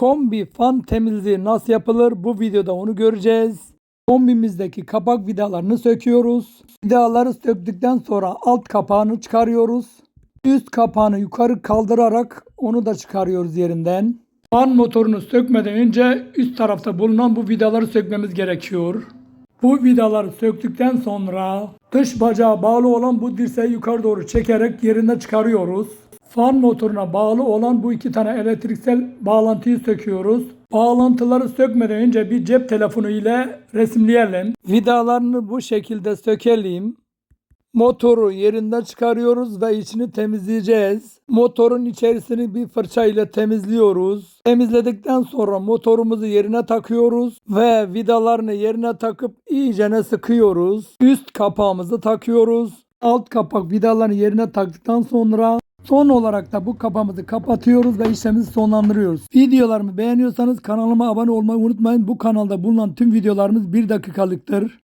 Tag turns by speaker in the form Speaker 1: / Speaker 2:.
Speaker 1: Kombi fan temizliği nasıl yapılır bu videoda onu göreceğiz. Kombimizdeki kapak vidalarını söküyoruz. Vidaları söktükten sonra alt kapağını çıkarıyoruz. Üst kapağını yukarı kaldırarak onu da çıkarıyoruz yerinden. Fan motorunu sökmeden önce üst tarafta bulunan bu vidaları sökmemiz gerekiyor. Bu vidaları söktükten sonra dış bacağa bağlı olan bu dirseği yukarı doğru çekerek yerinden çıkarıyoruz. Fan motoruna bağlı olan bu iki tane elektriksel bağlantıyı söküyoruz. Bağlantıları sökmeden önce bir cep telefonu ile resimleyelim. Vidalarını bu şekilde sökelim. Motoru yerinden çıkarıyoruz ve içini temizleyeceğiz. Motorun içerisini bir fırça ile temizliyoruz. Temizledikten sonra motorumuzu yerine takıyoruz ve vidalarını yerine takıp iyicene sıkıyoruz. Üst kapağımızı takıyoruz. Alt kapak vidalarını yerine taktıktan sonra son olarak da bu kapağımızı kapatıyoruz ve işlemimizi sonlandırıyoruz. Videolarımı beğeniyorsanız kanalıma abone olmayı unutmayın. Bu kanalda bulunan tüm videolarımız bir dakikalıktır.